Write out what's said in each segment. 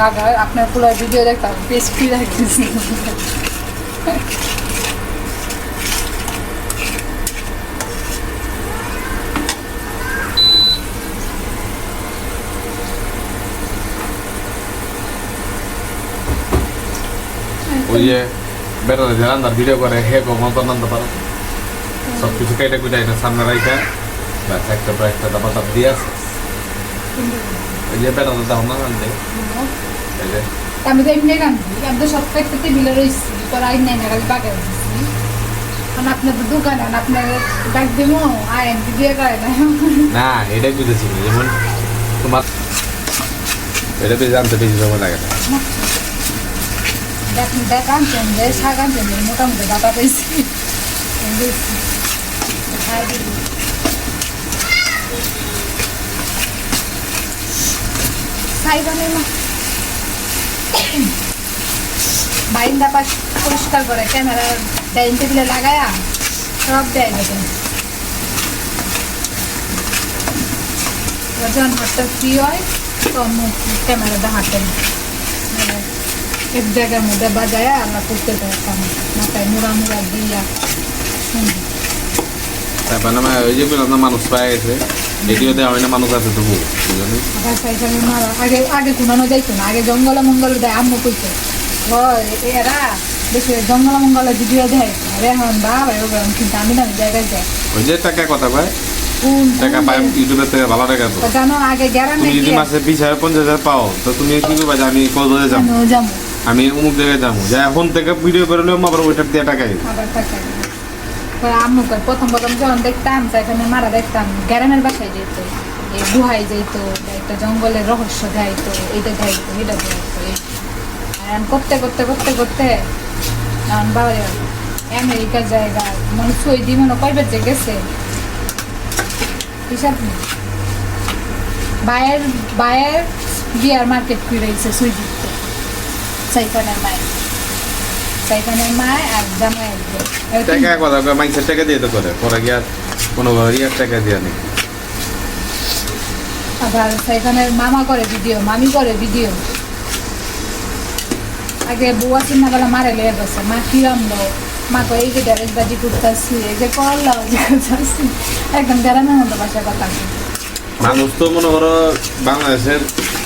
বাগার আপনার পুরো ভিডিও দেখতাম পেজ ফ্রি রাখতেছি। যে বেটারে যে ভিডিও করে, হে কখন তো রান্না পারে। সব কিছু কেটে কুটে সামনে রাখা ব্যাস, একটা একটা দাবা দাব দিয়ে ওই যে বেটারে দাও না যে। আমি তো এমনি রান্ধি আমি তো সব একটা টেবিলে রয়েছি পরে আইন নাই না কারণ আপনার দোকান আপনার ডাক দিব আইন দিয়ে করে না। না এটাই বুঝেছি যেমন তোমার এটা বেশি জানতে বেশি সময় লাগে না। আপনি দেখ আনছেন যে শাক আনছেন মোটামুটি দাদা পেয়েছি সাইবানে না বাইন্দা পাশ পরিষ্কার করে, ক্যামেরা ডাইনিং টেবিলে লাগায়া সব দেয় দেখেন যখন হাতটা ফ্রি হয়, তখন ক্যামেরাটা হাঁটেন মানে এক জায়গার মধ্যে বাজায় আমরা করতে পারতাম মাথায় মুড়া মুড়া দিয়া। তারপর না ওই যে মানুষ পায় দেওয়া হয় না মানুষ আছে তবু আগে আগে কুনানো যাইতো না আগে জঙ্গলে মঙ্গলে দেয় আম্মু কইতো হয় এরা বেশি জঙ্গল মঙ্গলে ভিডিও দেয়। আরে এখন বাবা ওগুলো কিন্তু আমি না জায়গায় যাই। ওই যে টাকা কথা কোন টাকা পাই থেকে ভালো টাকা তো। তো জানো আগে গ্যারান্টি তুমি যদি মাসে বিশ হাজার পঞ্চাশ হাজার পাও তো তুমি কি করবা যে আমি যাব? আমি অমুক জায়গায় যাব। যা এখন থেকে ভিডিও করে নিও আবার ওইটার দিয়ে টাকা আবার আম্মু কয়, প্রথম প্রথম যখন দেখতাম সেখানে মারা দেখতাম। গ্যারামের বাসায় যেত এই গুহায় যেত একটা জঙ্গলের রহস্য গাইতো, এইটা গাইতো এটা গাইতো। আর করতে করতে করতে করতে এখন বাবা আমেরিকার জায়গা মানে সৌদি মনে কয়বার যে গেছে। হিসাব নেই। বায়ের বায়ের বিয়ার মার্কেট করে রয়েছে সুইদিতে সাইফানের মায়ের। আর টাকা টাকা দিয়ে তো করে পরে গিয়ে আর কোনো ইয়ার টাকা নেই আবার মামা করে ভিডিও মামি করে ভিডিও আগে বুয়া বেলা মারে মা কিরম মা কই এই যে ড্যারেজ বাজি করতেছি এই যে করলাম একদম গ্রামের মতো বাসা কথা মানুষ তো মনে করো বাংলাদেশের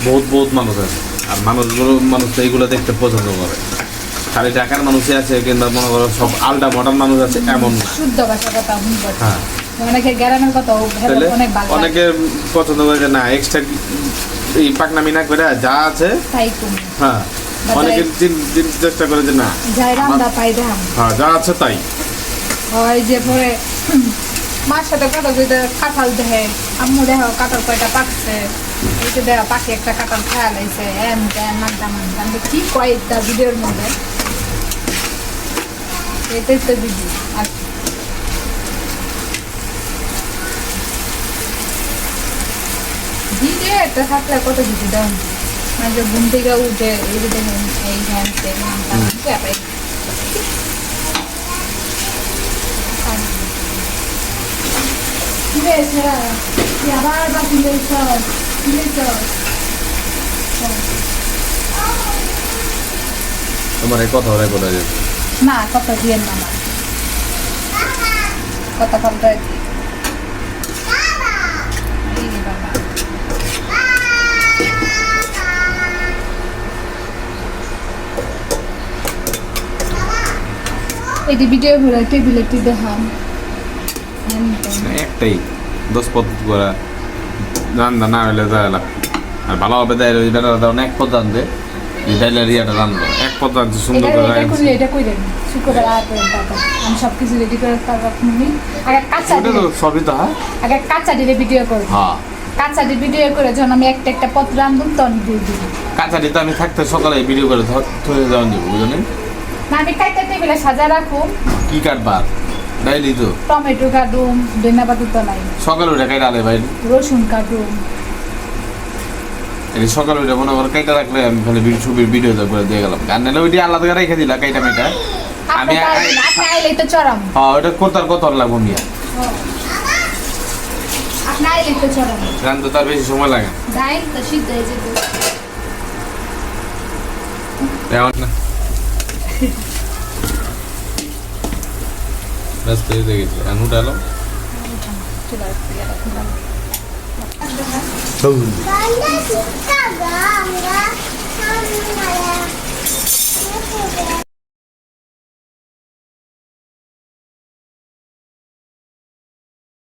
বহুত বহুত মানুষ আছে। আর মানুষগুলো মানুষ এইগুলো দেখতে পছন্দ করে। খালি ঢাকার মানুষই আছে কিন্তু মনে করো সব আলটা মডার্ন মানুষ আছে এমন শুদ্ধ বাসা কথা হ্যাঁ। অনেকে তাহলে অনেক পছন্দ করে যে না এক্সট্রা এই পাকনামি না করে যা আছে হ্যাঁ। অনেকে চেষ্টা করে যে না হ্যাঁ যা আছে তাই। হয় যে পরে মার সাথে কথা কইতে কাঁঠাল দেহে আম্মু দেহ কাঁঠাল কয়টা পাকছে। যে দেহ পাখি একটা কাঁঠাল খায়া লাইছে এম কি কয় একটা ভিডিওর মধ্যে? এটাই তো ভিডিও আর কি। একটা থাকলে কত কিছু দাম? মানে ঘুম থেকে উঠে এই যে দেখেন, এই হ্যান আবার বাকি লইছ কি লইছ তোমার এই কথা যাবে না কথা দিয়েন না রে বাবা। এটি ভিডিও করে টেবিলে টি দেখাম ত্যান। একটাই, দশ পদ্ধতি করা। রান্না না হলে লাভ আর ভালোভাবে দেয় ওই বেটা দাও এক পদ রান্ধবে এই ডাইলের ইয়াটা রান্ধবো এক পদ রান্ধছে সুন্দর এটা করে এটা। করি এটা করি শুক্র আর করেন আমি সব কিছু রেডি করে তারপর আপনি আগে কাঁচা ওটা তো দিলে সবই তো হ্যাঁ? আগে কাঁচা দিলে ভিডিও করব হ্যাঁ। কাঁচা দিয়ে ভিডিও করে যখন আমি একটা একটা পত্র রান্ধুম তখন দিয়ে দিব কাঁচাটি তো আমি থাকতে সকালে ভিডিও করে ধরে যাওয়ান যাব বুঝলেন? না আমি কাইতে টেবিলে সাজা রাখুম কি কাটবার ডাইলি তো? টমেটো কাটুম ধনিয়া পাতা তো নাই। সকালে উঠে কাইটা আলে ভাই। রসুন কাটুম এই সকালে উঠে মনে করো রাখলে আমি খালি ছবির ভিডিও করে দিয়ে গেলাম। আর নাহলে ওইটি আলাদা করে রেখে দিলা কাইটা মেটা আমি হ্যাঁ ওইটা করতার কত লাগবো মিয়া রান্ধতে তার বেশি সময় লাগে। না। ব্যস্ত হয়ে গেছি। আনু ডালো బాగుంది